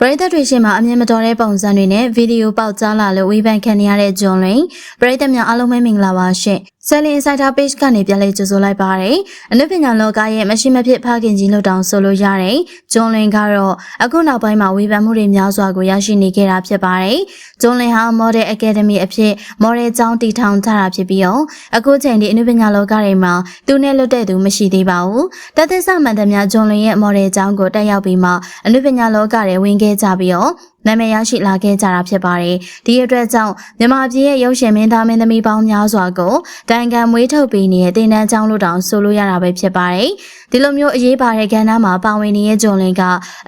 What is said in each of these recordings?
ပရိသတ်တွေရှေ့မှာအမြင်မတော်တဲ့ပုံစံတွေနဲ့ဗီဒီယိုပေါက်ကြားလာလို့ဝေဖန်ခံနေရတဲ့ဂျွန်လွင်ပရိသတ်များအားလုံးပဲမင်္ဂလာပါရှင်ဆယ်လင်ဆိုင်တာ page ကနေပြန်လဲကြိုဆိုလိုက်ပါရစေအနုပညာလောကရဲ့မရှိမဖြစ်ဖခင်ကြီးလို့တောင်ဆိုလို့ရတယ်ဂျွန်လွင်ကတော့အခုနောက်ပိုင်းမှာဝေဖန်မှုတွေများစွာကိုရရှိနေခဲ့တာဖြစ်ပါတယ်ဂျွန်လွင်ဟာ Model Academy အဖြစ် Model ကျောင်းတည်ထောင်ထားတာဖြစ်ပြီးတော့အခုချိန်ဒီအနုပညာလောကတွေမှာသူနဲ့လွတ်တဲ့သူမရှိသေးပါဘူးတသက်ဆမှန်သမျှဂျွန်လွင်ရဲ့ Model ကျောင်းကိုတက်ရောက်ပြီးမှအနုပညာလောကတွေဝင်ခဲ့ကြပြီးတော့နာမည်ရရှိလာခဲ့ကြတာဖြစ်ပါတယ်။ဒီအတွက်ကြောင့်မြန်မာပြည်ရဲ့ရုပ်ရှင်မင်းသားမင်းသမီးပေါင်းများစွာကိုတန်ခံမွေးထုတ်ပေးနေတဲ့တင်တန်းကျောင်းလို့တောင်ဆိုလို့ရတာပဲဖြစ်ပါတယ်။ဒီလိုမျိုးအရေးပါတဲ့ကဏ္ဍမှာပါဝင်နေတဲ့ဂျွန်လင်က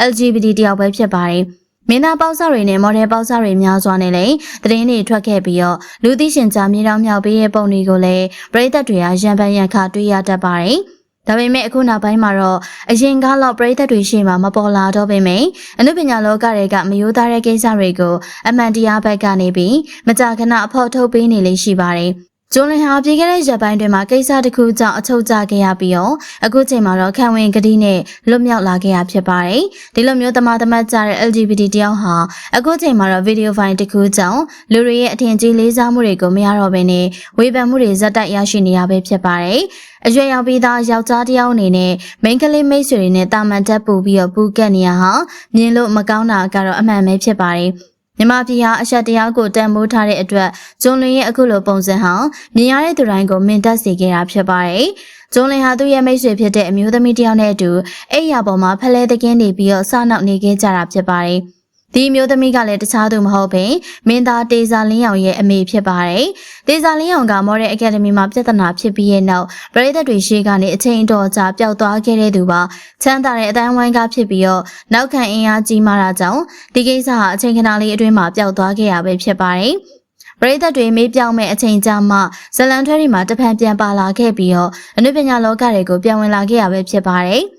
LGBT တယောက်ပဲဖြစ်ပါတယ်။မင်းသားပေါက်စားတွေနဲ့မော်ဒယ်ပေါက်စားတွေများစွာနဲ့လည်းသတင်းတွေထွက်ခဲ့ပြီးတော့လူသိရှင်ကြားမြေတောင်မြောက်ပေးရဲ့ပုံတွေကိုလည်းပြည်သက်တွေကရန်ပန်ရန်ခါတွေ့ရတတ်ပါတယ်။ ဒါပေမဲ့အခုနောက်ပိုင်းမှာတော့အရင်ကားလောက်ပြည်သက်တွေရှေ့မှာမပေါ်လာတော့ပေမဲ့အနုပညာလောကတွေကမယိုးသားတဲ့ကိစ္စတွေကိုအမှန်တရားဘက်ကနေပြီးမကြာခဏအဖို့ထုတ်ပေးနေလေးရှိပါတယ်။ ဂျွန်လင်ဟာပြည်ခဲ့တဲ့ရက်ပိုင်းတွင်မှာကိစ္စတစ်ခုကြောင့်အချုပ်ကျခဲ့ရပြီးတော့အခုချိန်မှာတော့ခံဝင်ကတိနဲ့လွတ်မြောက်လာခဲ့ရဖြစ်ပါတယ်။ဒီလိုမျိုးတမသမတ်ကြတဲ့ LGBT တယောက်ဟာအခုချိန်မှာတော့ဗီဒီယိုဖိုင်တစ်ခုကြောင့်လူတွေရဲ့အထင်ကြီးလေးစားမှုတွေကိုမရတော့ဘဲနဲ့ဝေဖန်မှုတွေဇက်တိုက်ရရှိနေရပဲဖြစ်ပါတယ်။အရွယ်ရောက်ပြီးသားယောက်ျားတစ်ယောက်အနေနဲ့မိန်းကလေးမိတ်ဆွေတွေနဲ့တာမန်တက်ပူပြီးတော့ပူကက်နေရဟာမြင်လို့မကောင်းတာကတော့အမှန်ပဲဖြစ်ပါတယ်။ မြန်မာပြည်ဟာအဆက်တရားကိုတန်ဖိုးထားတဲ့အတွက်ဂျွန်လင်ရဲ့အခုလိုပုံစံဟာမြင်ရတဲ့သူတိုင်းကိုမင်တက်စေခဲ့တာဖြစ်ပါတယ်။ဂျွန်လင်ဟာသူ့ရဲ့မိတ်ဆွေဖြစ်တဲ့အမျိုးသမီးတစ်ယောက်နဲ့အတူအိယာပေါ်မှာဖလဲသကင်းနေပြီးတော့စနောက်နေခဲ့ကြတာဖြစ်ပါတယ်။ ဒီမျိုးသမီးကလည်းတခြားသူမဟုတ်ပင်မင်းသားတေဇာလင်းအောင်ရဲ့အမေဖြစ်ပါတယ်။တေဇာလင်းအောင်ကမော်ဒယ်အကယ်ဒမီမှာပြဿနာဖြစ်ပြီးရဲ့နောက်ပရိသတ်တွေရှေ့ကနေအချိန်တော်ကြာပျောက်သွားခဲ့တဲ့သူပါ။ချမ်းသာတဲ့အတိုင်းဝိုင်းကဖြစ်ပြီးတော့နောက်ခံအင်အားကြီးမာတာကြောင့်ဒီကိစ္စဟာအချိန်ခဏလေးအတွင်းမှာပျောက်သွားခဲ့ရပဲဖြစ်ပါတယ်။ပရိသတ်တွေမေးပြောင်းမဲ့အချိန်ကြာမှဇလန်ထွဲတွေမှာတဖန်ပြန်ပါလာခဲ့ပြီးတော့အနုပညာလောကတွေကိုပြန်ဝင်လာခဲ့ရပဲဖြစ်ပါတယ်။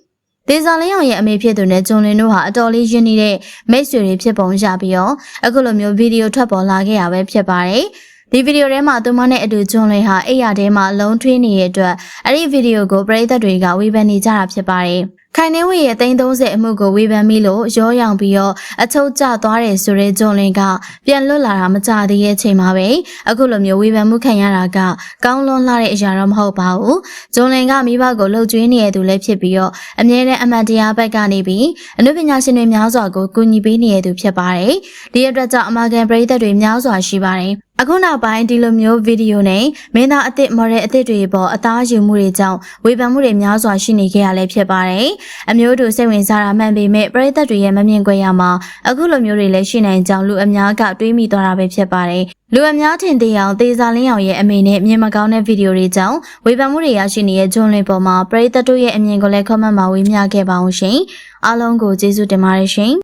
ဒေဇာလင်းအောင်ရဲ့အမေဖြစ်သူနဲ့ဂျွန်လင်တို့ဟာအတော်လေးရင်းနှီးတဲ့မိတ်ဆွေတွေဖြစ်ပုံရပြီးတော့အခုလိုမျိုးဗီဒီယိုထွက်ပေါ်လာခဲ့ရပဲဖြစ်ပါတယ်။ဒီဗီဒီယိုထဲမှာသူမနဲ့အတူဂျွန်လင်ဟာအိယာထဲမှာလုံးထွေးနေတဲ့အတွက်အဲ့ဒီဗီဒီယိုကိုပရိသတ်တွေကဝေဖန်နေကြတာဖြစ်ပါတယ်။ခိုင်နှင်းဝေရဲ့330အမှုကိုဝေဖန်ပြီးလို့ရောရောင်ပြီးတော့အချုပ်ကျသွားတယ်ဆိုတဲ့ဂျွန်လင်ကပြန်လွတ်လာတာမကြသေးရဲ့အချိန်မှာပဲအခုလိုမျိုးဝေဖန်မှုခံရတာကကောင်းလွန်လှတဲ့အရာတော့မဟုတ်ပါဘူးဂျွန်လင်ကမိဘကိုလှုပ်ကြွေးနေတဲ့သူလည်းဖြစ်ပြီးတော့အမြဲတမ်းအမှန်တရားဘက်ကနေပြီးအနုပညာရှင်တွေများစွာကိုကူညီပေးနေတဲ့သူဖြစ်ပါတယ်ဒီအတွက်ကြောင့်အမကန်ပရိသတ်တွေများစွာရှိပါတယ်အခုနောက်ပိုင်းဒီလိုမျိုးဗီဒီယိုနဲ့မင်းသားအစ်စ်မော်ဒယ်အစ်စ်တွေပေါ်အသားယူမှုတွေကြောင့်ဝေဖန်မှုတွေများစွာရှိနေခဲ့ရလဲဖြစ်ပါတယ်။အမျိုးတို့စိတ်ဝင်စားတာမှန်ပေမဲ့ပရိသတ်တွေရဲ့မမြင်ကြရမှာအခုလိုမျိုးတွေလည်းရှိနိုင်ကြောင်းလူအများကတွေးမိသွားတာပဲဖြစ်ပါတယ်။လူအများထင်သေးအောင်သေစာလင်းအောင်ရဲ့အမေနဲ့မြင်မကောင်းတဲ့ဗီဒီယိုတွေကြောင့်ဝေဖန်မှုတွေရရှိနေတဲ့ဂျွန်လင်ပေါ်မှာပရိသတ်တို့ရဲ့အမြင်ကိုလည်း comment မှာဝေမျှခဲ့ပါအောင်ရှင်။အားလုံးကိုကျေးဇူးတင်ပါတယ်ရှင်။